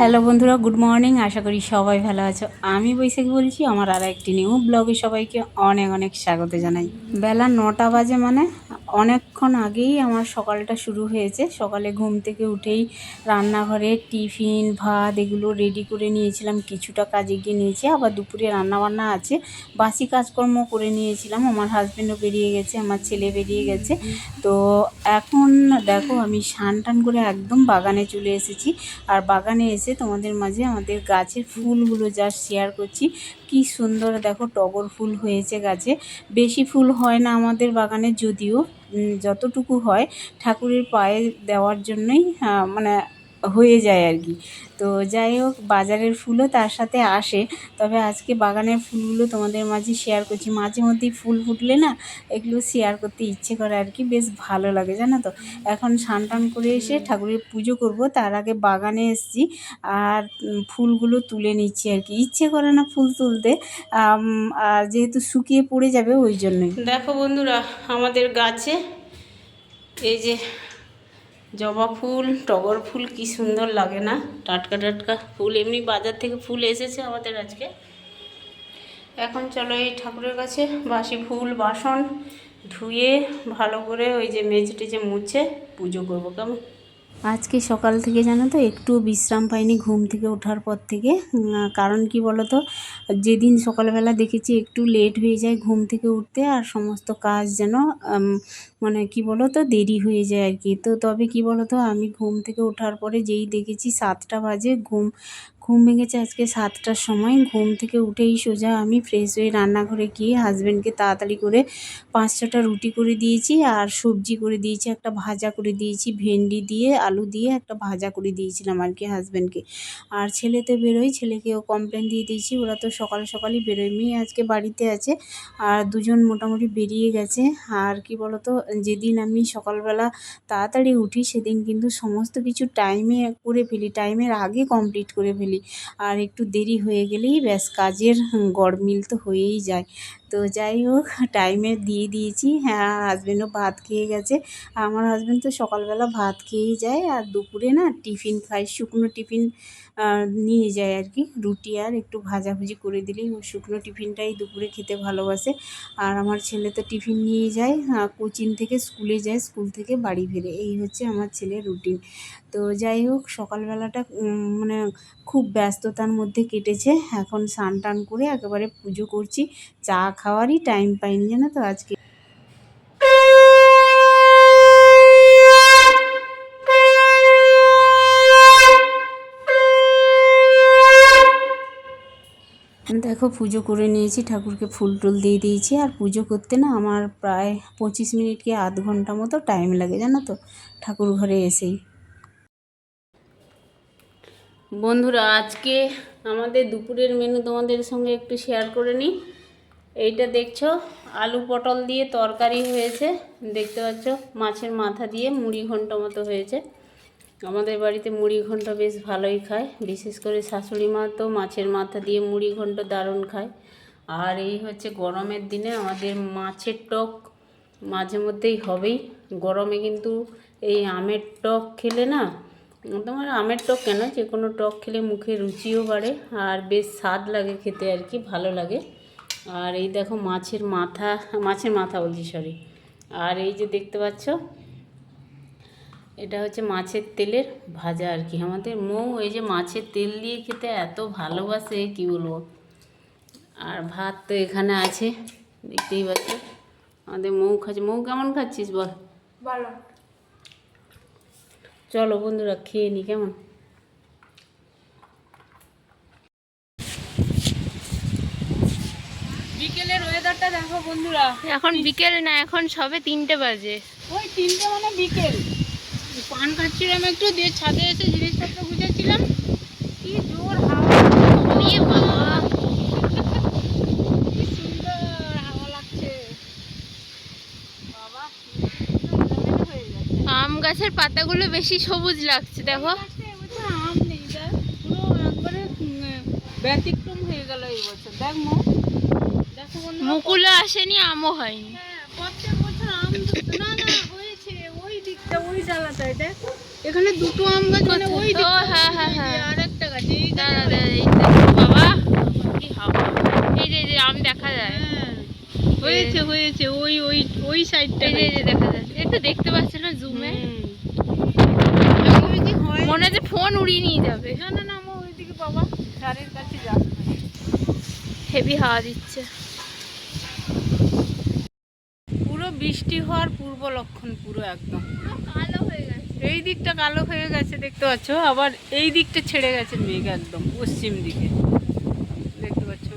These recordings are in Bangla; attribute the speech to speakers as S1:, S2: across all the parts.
S1: হ্যালো বন্ধুরা, গুড মর্নিং। আশা করি সবাই ভালো আছো। আমি বৈশাখী বলছি, আমার আর একটি নিউ ব্লগে সবাইকে অনেক অনেক স্বাগত জানাই। বেলা নটা বাজে মানে অনেকক্ষণ আগেই আমার সকালটা শুরু হয়েছে। সকালে ঘুম থেকে উঠেই রান্নাঘরে টিফিন, ভাত এগুলো রেডি করে নিয়েছিলাম। কিছুটা কাজে গিয়ে নিয়েছি। আবার দুপুরে রান্নাবান্না আছে। বাসি কাজকর্ম করে নিয়েছিলাম। আমার হাজব্যান্ডও বেরিয়ে গেছে, আমার ছেলে বেরিয়ে গেছে। তো এখন দেখো, আমি স্নান টান করে একদম বাগানে চলে এসেছি। আর বাগানে এসে তোমাদের মাঝে আমাদের গাছের ফুলগুলো যা শেয়ার করছি। কি সুন্দর দেখো, টগর ফুল হয়েছে গাছে। বেশি ফুল হয় না আমাদের বাগানে, যদিও। যতটুকু হয় ঠাকুরের পায়ে দেওয়ার জন্যই আহ, মানে হয়ে যায় আর কি। তো যাই হোক, বাজারের ফুলও তার সাথে আসে। তবে আজকে বাগানের ফুলগুলো তোমাদের মাঝে শেয়ার করছি। মাঝে মধ্যেই ফুল ফুটলে না, এগুলো শেয়ার করতে ইচ্ছে করে আর কি। বেশ ভালো লাগে, জানো তো? এখন স্নান টান করে এসে ঠাকুরের পুজো করব। তার আগে বাগানে এসছি আর ফুলগুলো তুলে নিচ্ছি আর কি। ইচ্ছে করে না ফুল তুলতে। আর যেহেতু শুকিয়ে পড়ে যাবে, ওই জন্যই। দেখো বন্ধুরা, আমাদের গাছে এই যে জবা ফুল, টগর ফুল, কি সুন্দর লাগে না? টাটকা টাটকা ফুল। এমনি বাজার থেকে ফুল এসেছে আমাদের আজকে। এখন চলো এই ঠাকুরের কাছে। বাসি ফুল, বাসন ধুয়ে ভালো করে ওই যে মেঝে টেজে মুছে পুজো করব। কেমন? আজকে সকাল থেকে জানো তো একটু বিশ্রাম পাইনি ঘুম থেকে ওঠার পর থেকে। কারণ কি বলো তো যেদিন সকালবেলা দেখেছি একটু লেট হয়ে যায় ঘুম থেকে উঠতে আর সমস্ত কাজ যেন মানে কি বলো তো দেরি হয়ে যায় আর কি। তো তবে কি বলো তো আমি ঘুম থেকে ওঠার পরে যেই দেখেছি সাতটা বাজে ঘুম ঘুম ভেঙেছে আজকে সাতটার সময়। ঘুম থেকে উঠেই সোজা আমি ফ্রেশ হয়ে রান্নাঘরে গিয়ে হাজব্যান্ডকে তাড়াতাড়ি করে পাঁচ ছটা রুটি করে দিয়েছি আর সবজি করে দিয়েছি, একটা ভাজা করে দিয়েছি, ভেন্ডি দিয়ে, আলু দিয়ে একটা ভাজা করে দিয়েছিলাম আর কি হাজব্যান্ডকে আর ছেলে তো বেরোয়, ছেলেকেও কমপ্লেন দিয়ে দিয়েছি, ওরা তো সকাল সকালই বেরোয়। মেয়ে আজকে বাড়িতে আছে আর দুজন মোটামুটি বেরিয়ে গেছে। আর কি বলতো, যেদিন আমি সকালবেলা তাড়াতাড়ি উঠি সেদিন কিন্তু সমস্ত কিছু টাইমে করে ফেলি টাইমের আগে কমপ্লিট করে ফেলি। আর একটু দেরি হয়ে গেলেই ব্যাস কাজের গড়মিল তো হয়েই যায়। তো যাই হোক টাইমে দিয়ে দিয়েছি। হ্যাঁ হাজব্যান্ডও ভাত খেয়ে গেছে। আমার হাজব্যান্ড তো সকালবেলা ভাত খেয়েই যায় আর দুপুরে না টিফিন খায়, শুকনো টিফিন নিয়ে যায় আর কি। রুটি আর একটু ভাজাভুজি করে দিলেই শুকনো টিফিনটাই দুপুরে খেতে ভালোবাসে। আর আমার ছেলে তো টিফিন নিয়ে যায় কোচিং থেকে স্কুলে যায়, স্কুল থেকে বাড়ি ফেরে। এই হচ্ছে আমার ছেলের রুটিন তো যাই হোক, সকালবেলাটা মানে খুব ব্যস্ততার মধ্যে কেটেছে। এখন স্নান টান করে একেবারে পুজো করছি। চা খাওয়ারই টাইম পাইনি, জানো তো আজকে। দেখো পুজো করে নিয়েছি, ঠাকুরকে ফুল টুল দিয়ে দিয়েছি। আর পুজো করতে না আমার প্রায় পঁচিশ মিনিট কি আধ ঘণ্টা মতো টাইম লাগে, জানো তো, ঠাকুর ঘরে এসেই। বন্ধুরা, আজকে আমাদের দুপুরের মেনু তোমাদের সঙ্গে একটু শেয়ার করে নিই। এইটা দেখছ? আলু পটল দিয়ে তরকারি হয়েছে। দেখতে পাচ্ছ? মাছের মাথা দিয়ে মুড়ি ঘন্ট মতো হয়েছে। আমাদের বাড়িতে মুড়ি ঘন্ট বেশ ভালোই খায়। বিশেষ করে শাশুড়ি মা তো মাছের মাথা দিয়ে মুড়ি ঘন্ট দারুণ খায়। আর এই হচ্ছে গরমের দিনে আমাদের মাছের টক মাঝে মধ্যেই হবেই। গরমে কিন্তু এই আমের টক খেলে না, তোমার আমের টক কেন? যে কোনো টক খেলে মুখে রুচিও বাড়ে আর বেশ স্বাদ লাগে খেতে আর কি, ভালো লাগে। আর এই দেখো মাছের মাথা মাছের মাথা বলছি সরি আর এই যে দেখতে পাচ্ছ এটা হচ্ছে মাছের তেলের ভাজা আর কি। আমাদের মৌ এই যে মাছের তেল দিয়ে খেতে এত ভালোবাসে কি বলব? আর ভাত তো এখানে আছে দেখতেই পাচ্ছ। আমাদের মৌ খাচ্ছে মৌ কেমন খাচ্ছিস বল?
S2: ভালো।
S1: চলো বন্ধুরা খেয়ে নি কেমন?
S2: ওয়েদারটা দেখো বন্ধুরা।
S3: এখন বিকেল না এখন সবে তিনটে বাজে।
S2: ওই তিনটে মানে বিকেল। পান খাচ্ছিলাম একটু দিয়ে ছাদে এসে জিনিসপত্র গুছাচ্ছিলাম। কি জোর হাওয়া
S3: বাবা।
S2: কি সুন্দর হাওয়া লাগছে। বাবা হয়ে
S3: আম গাছের পাতাগুলো বেশি সবুজ লাগছে দেখো।
S2: আম নেই দেখ। পুরো একবারে ব্যতিক্রম হয়ে গেল এই বছর। দেখ মো
S3: মুকুলও আসেনি আমও হয়নি।
S2: হ্যাঁ, প্রত্যেক আম না না হয়েছে ওই দিকটা ওই দেখ এখানে দুটো আম গাছ মানে ওই
S3: হ্যাঁ হ্যাঁ হ্যাঁ।
S2: আর একটা গাছ এই এই হাওয়া। এই যে যে আম দেখা যায়।
S1: হ্যাঁ, হয়েছে হয়েছে ওই ওই
S3: ওই যে দেখা যাচ্ছে দেখতে না জুমে মনে হচ্ছে ফোন উড়িয়ে নিয়ে যাবে।
S1: না না কাছে
S3: হেভি হাওয়া দিচ্ছে।
S1: হওয়ার পূর্ব লক্ষণ পুরো একদম।
S3: কালো হয়ে গেছে।
S1: এই দিকটা কালো হয়ে গেছে দেখতে পাচ্ছ? আবার এই দিকটা ছেড়ে গেছে মেঘ একদম পশ্চিম দিকে। দেখতে পাচ্ছ?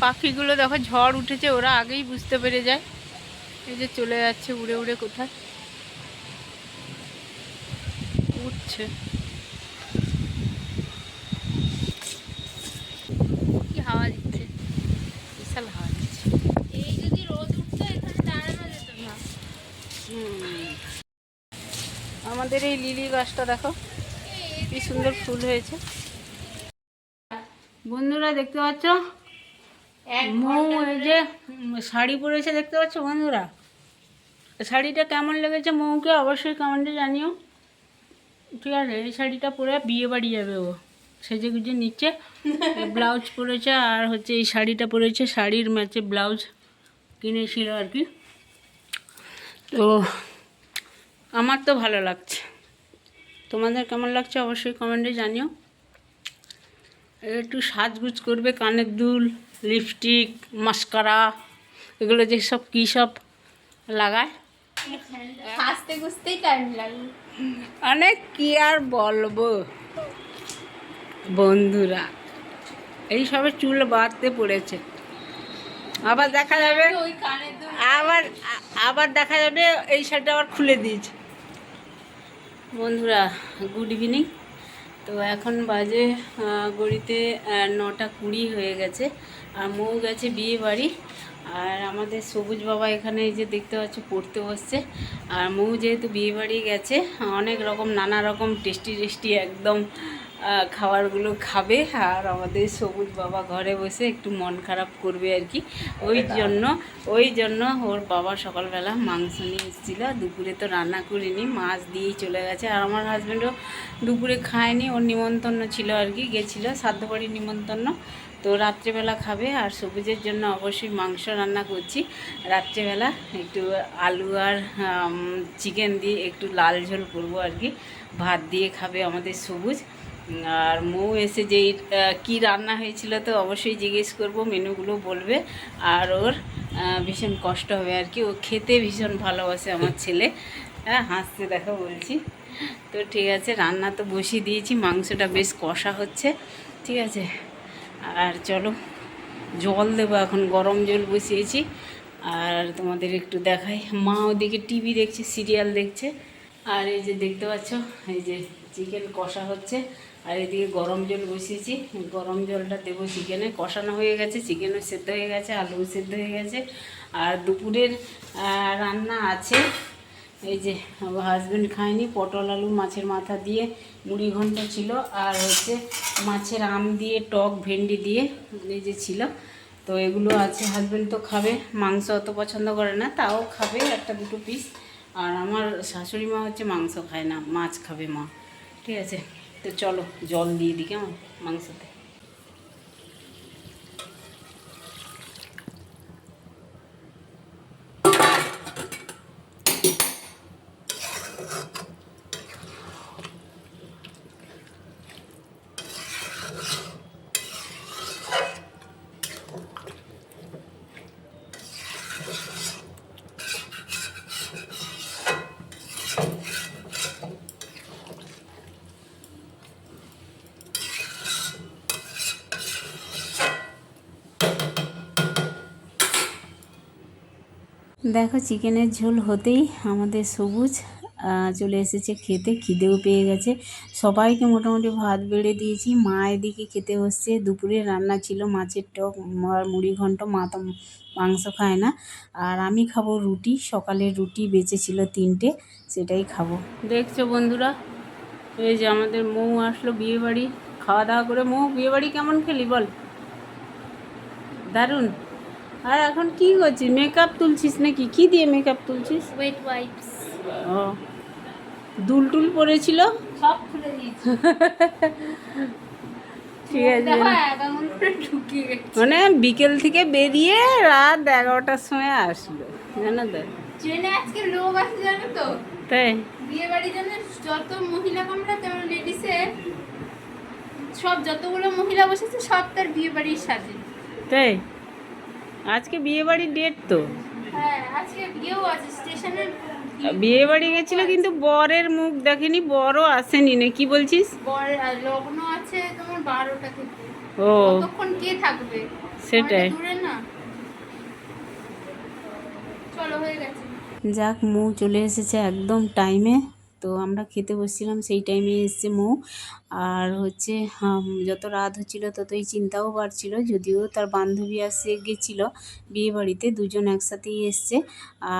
S1: পাখিগুলো দেখো ঝড় উঠেছে ওরা আগেই বুঝতে পেরে যায়। এই যে চলে যাচ্ছে উড়ে উড়ে কোথায়? উঠছে
S3: কি হাওয়া দিচ্ছে
S1: বিশাল হাওয়া দিচ্ছে
S3: এই যদি রোদ উঠতো এখানে দাঁড়ানো যেত না
S1: হুম। আমাদের এই লিলি গাছটা দেখো কি সুন্দর ফুল হয়েছে। বন্ধুরা দেখতে পাচ্ছ? মৌ এই যে শাড়ি পরেছে দেখতে পাচ্ছ বন্ধুরা? শাড়িটা কেমন লেগেছে মৌকে অবশ্যই কমেন্টে জানিও। ঠিক আছে এই শাড়িটা পরে বিয়ে বাড়ি যাবে ও। সেজে গুজে নিচ্ছে ব্লাউজ পরেছে আর হচ্ছে এই শাড়িটা পরেছে শাড়ির ম্যাচে ব্লাউজ কিনেছিল আর কি। তো আমার তো ভালো লাগছে। তোমাদের কেমন লাগছে অবশ্যই কমেন্টে জানিও। একটু সাজগুজ করবে কানের দুল লিপস্টিক মাস্কারা এগুলো যে সব কী সব লাগায়?
S3: হাসতে খুঁজতেই টাইম লাগবে
S1: অনেক কি আর বলব? বন্ধুরা এই সবে চুল বাঁধতে পড়েছে। আবার দেখা যাবে আবার আবার দেখা যাবে এই শাড়িটা আবার খুলে দিয়েছে। বন্ধুরা গুড ইভিনিং তো এখন বাজে গড়িতে নটা কুড়ি হয়ে গেছে। আর মৌ গেছে বিয়ে বাড়ি। আর আমাদের সবুজ বাবা এখানে যে দেখতে পাচ্ছ, পড়তে বসছে। আর মৌ যেহেতু বিয়ে বাড়ি গেছে, অনেক রকম, নানা রকম টেস্টি টেস্টি একদম খাবারগুলো খাবে আর আমাদের সবুজ বাবা ঘরে বসে একটু মন খারাপ করবে আর কি। ওই জন্য ওই জন্য ওর বাবা সকালবেলা মাংস নিয়ে এসেছিল। দুপুরে তো রান্না করিনি মাছ দিয়েই চলে গেছে। আর আমার হাজব্যান্ডও দুপুরে খায়নি ওর নিমন্তন্ন ছিল আর কি গেছিল সাধ্য বাড়ির নিমন্ত্রণ। তো রাত্রেবেলা খাবে আর সবুজের জন্য অবশ্যই মাংস রান্না করছি। রাত্রেবেলা একটু আলু আর চিকেন দিয়ে একটু লাল ঝোল করব আর কি। ভাত দিয়ে খাবে আমাদের সবুজ। আর মৌ এসে আহ, কি রান্না হয়েছিল তো অবশ্যই জিজ্ঞেস করব মেনুগুলো বলবে। আর ওর ভীষণ কষ্ট হবে আর কি। ও খেতে ভীষণ ভালোবাসে আমার ছেলে। হ্যাঁ হাসতে দেখো বলছি। তো ঠিক আছে রান্না তো বসিয়ে দিয়েছি মাংসটা বেশ কষা হচ্ছে। ঠিক আছে আর চলো জল দেবো এখন গরম জল বসিয়েছি। আর তোমাদের একটু দেখাই। মা ওদিকে টিভি দেখছে সিরিয়াল দেখছে। আর এই যে দেখতে পাচ্ছ এই যে চিকেন কষা হচ্ছে। আর এদিকে গরম জল বসিয়েছি। গরম জলটা দেবো চিকেনে। কষানো হয়ে গেছে, চিকেনও সেদ্ধ হয়ে গেছে, আলুও সেদ্ধ হয়ে গেছে। আর দুপুরের রান্না আছে। এই যে হাজব্যান্ড খায়নি, পটল আলু মাছের মাথা দিয়ে মুড়ি ঘন্ট ছিল। আর হচ্ছে মাছের আম দিয়ে, টক ভেন্ডি দিয়ে এই যে ছিল। তো এগুলো আছে হাজব্যান্ড তো খাবে, মাংস অত পছন্দ করে না, তাও খাবে একটা দুটো পিস আর আমার শাশুড়ি মা হচ্ছে মাংস খায় না, মাছ খাবে মা। ঠিক আছে? তো চলো জল দিয়ে দিই কেমন? মাংসতে।
S4: দেখো, চিকেনের ঝোল হতেই আমাদের সবুজ চলে এসেছে খেতে, খিদেও পেয়ে গেছে। সবাইকে মোটামুটি ভাত বেড়ে দিয়েছি। মা এদিকে খেতে বসছে। দুপুরে রান্না ছিল মাছের টক, আর মুড়ি ঘন্ট, মা তো মাংস খায় না। আর আমি খাব রুটি। সকালের রুটি বেঁচেছিল তিনটে, সেটাই খাব।
S1: দেখছ বন্ধুরা, এই যে আমাদের মৌ আসলো বিয়েবাড়ি। খাওয়া দাওয়া করে মৌ, বিয়েবাড়ি কেমন খেলি বল? দারুণ। আর এখন কি করছিস? মেকআপ তুলছিস নাকি? কি দিয়ে মেকআপ তুলছিস?
S3: ওয়েট ওয়াইপস
S1: ও। দুল টুল পড়েছিল
S3: সব খুলে দিয়েছি।
S2: ঠিক আছে। মানে বিকেল থেকে বেরিয়ে রাত এগারোটার সময় আসলো জানো তো?
S3: ট্রেনে আজকে লোক আছে জানো তো?
S2: তাই?
S3: বিয়ে বাড়ির জন্য যত মহিলা কামরা তেমন লেডিসে সব যতগুলো মহিলা বসেছে সব তার বিয়ে বাড়ির সাজে।
S2: তাই? আজকে বিয়ে বাড়ির ডেট তো।
S3: হ্যাঁ
S2: বিয়ে বাড়ি গেছিল কিন্তু বরের মুখ দেখেনি বড় আসেনি না কি বলছিস?
S3: লগ্ন আছে তোমার বারোটা থেকে।
S2: ও।
S3: কে থাকবে?
S2: সেটাই।
S3: অনেক দূরে না? চলো হয়ে গেছে।
S1: যাক মৌ চলে এসেছে একদম টাইমে তো আমরা খেতে বসছিলাম, সেই টাইমে এসছে মৌ। আর হচ্ছে যত রাত হচ্ছিল ততই চিন্তাও বাড়ছিল, যদিও তার বান্ধবী আসে, গেছিল বিয়ে বাড়িতে, দুজন একসাথেই এসছে।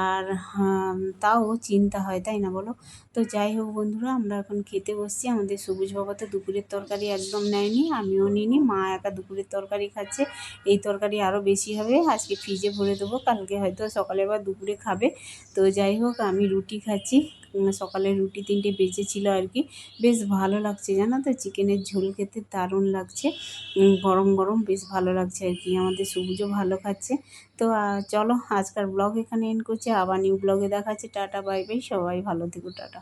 S1: আর তাও চিন্তা হয়, তাই না বলো? তো যাই হোক বন্ধুরা, আমরা এখন খেতে বসছি। আমাদের সবুজ বাবা তো দুপুরের তরকারি একদম নেয়নি, আমিও নিইনি, মা একা দুপুরের তরকারি খাচ্ছে। এই তরকারি আরও বেশি হবে, আজকে ফ্রিজে ভরে দেবো, কালকে হয়তো সকালে বা দুপুরে খাবে। তো যাই হোক, আমি রুটি খাচ্ছি। সকালে রুটি তিনটে বেঁচেছিল আর কি। বেশ ভালো লাগছে, জানো তো, চিকেনের ঝোল খেতে দারুণ লাগছে। গরম গরম বেশ ভালো লাগছে আর কি, আমাদের সবুজও ভালো খাচ্ছে। তো চলো আজকাল ব্লগ এখানে এন্ড করছি। আবার নিউ ব্লগে দেখাচ্ছে। টাটা, বাই বাই, সবাই ভালো থেকো, টাটা।